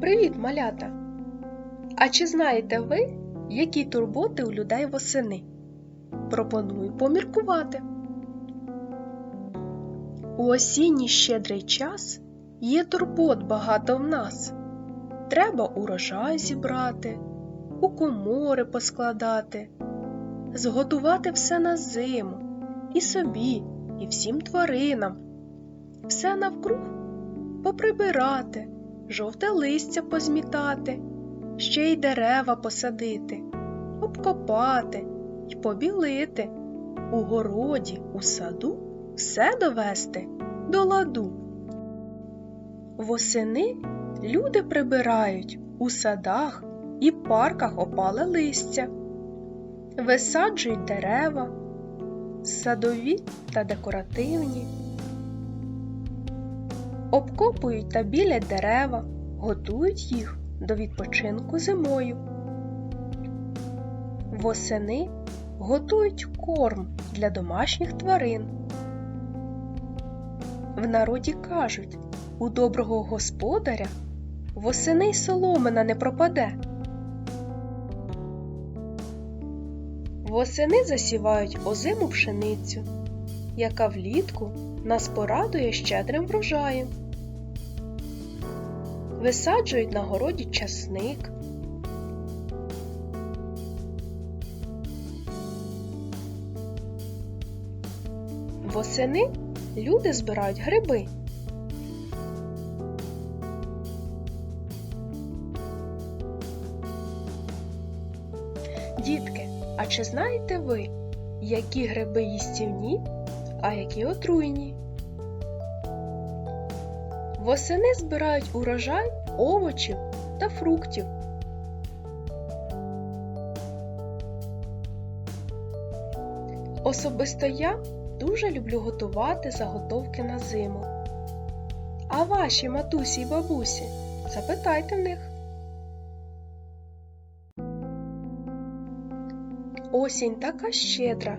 Привіт, малята! А чи знаєте ви, які турботи у людей восени? Пропоную поміркувати. У осінній щедрий час є турбот багато в нас. Треба урожай зібрати, у комори поскладати, зготувати все на зиму і собі, і всім тваринам, все навкруг поприбирати, жовте листя позмітати, ще й дерева посадити, обкопати й побілити, у городі, у саду все довести до ладу. Восени люди прибирають у садах і парках опале листя, висаджують дерева, садові та декоративні, обкопують та білять дерева, готують їх до відпочинку зимою. Восени готують корм для домашніх тварин. В народі кажуть, у доброго господаря восени й соломина не пропаде. Восени засівають озиму пшеницю, яка влітку нас порадує щедрим врожаєм. Висаджують на городі часник. Восени люди збирають гриби. Дітки, а чи знаєте ви, які гриби їстівні, а які отруйні? Восени збирають урожай овочів та фруктів. Особисто я дуже люблю готувати заготовки на зиму. А ваші матусі й бабусі, запитайте в них. Осінь така щедра,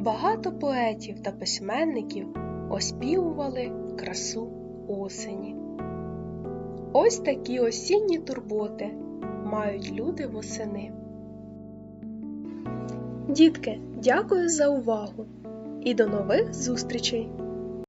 Багато поетів та письменників оспівували красу осені. Ось такі осінні турботи мають люди восени. Дітки, дякую за увагу і до нових зустрічей!